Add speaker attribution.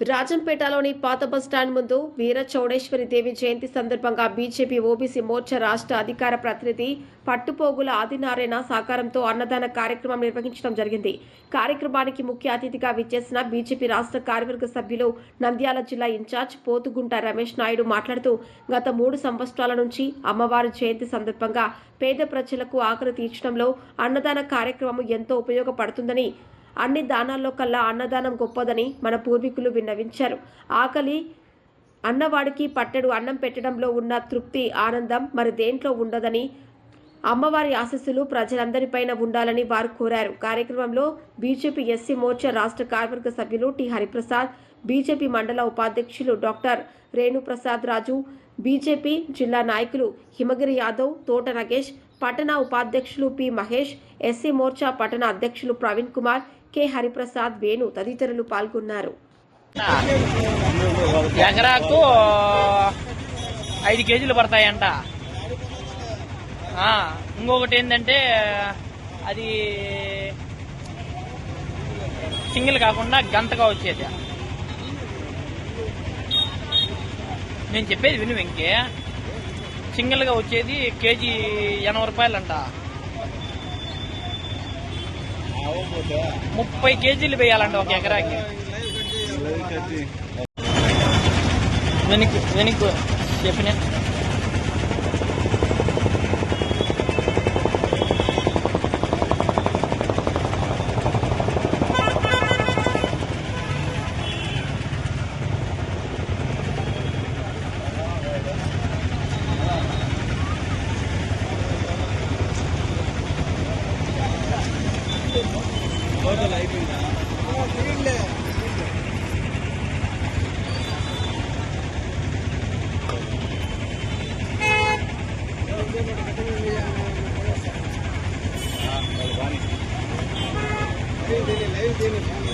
Speaker 1: రాజంపేటలోని పాత బస్టాండ్ ముందు వీర చౌడేశ్వరి దేవి జయంతి సందర్భంగా బీజేపీ ఓబీసీ మోర్చా రాష్ట్ర అధికార ప్రతినిధి పట్టుపోగుల ఆదినారాయణ సహకారంతో అన్నదాన కార్యక్రమం నిర్వహించడం జరిగింది. కార్యక్రమానికి ముఖ్య అతిథిగా విచ్చేసిన బీజేపీ రాష్ట్ర కార్యవర్గ సభ్యులు నంద్యాల జిల్లా ఇన్ఛార్జ్ పోతుగుంట రమేష్ నాయుడు మాట్లాడుతూ గత మూడు సంవత్సరాల నుంచి అమ్మవారి జయంతి సందర్భంగా పేద ప్రజలకు ఆకలి తీర్చడంలో అన్నదాన కార్యక్రమం ఎంతో ఉపయోగపడుతుందని అన్ని దానాల్లో కల్లా అన్నదానం గొప్పదని మన పూర్వీకులు విన్నవించారు. ఆకలి అన్నవాడికి పట్టెడు అన్నం పెట్టడంలో ఉన్న తృప్తి ఆనందం మరి దేంట్లో ఉండదని అమ్మవారి ఆశస్సులు ప్రజలందరిపైన ఉండాలని వారు కోరారు. కార్యక్రమంలో బీజేపీ ఎస్సీ మోర్చా రాష్ట్ర కార్యవర్గ సభ్యులు టి హరిప్రసాద్ బీజేపీ మండల ఉపాధ్యక్షులు డాక్టర్ రేణుప్రసాద్ రాజు బీజేపీ జిల్లా నాయకులు హిమగిరి యాదవ్ తోట నగేష్ పట్టణ ఉపాధ్యక్షులు పి మహేష్ ఎస్సీ మోర్చా పట్టణ అధ్యక్షులు ప్రవీణ్ కుమార్ కె. హరిప్రసాద్ వేణు తదితరులు పాల్గొన్నారు.
Speaker 2: ఎకరాకు ఐదు కేజీలు పడతాయంట. ఇంకొకటి ఏంటంటే అది సింగిల్ కాకుండా గంతగా వచ్చేది. నేను చెప్పేది విను వెంకే. సింగిల్గా వచ్చేది కేజీ ఎనభై రూపాయలంట. ముప్పై కేజీలు వేయాలంట ఒక ఎకరాకి. వెనక్కి వెనక్కి చెప్పిన?
Speaker 3: ಹೇಳ್ತೀನಿ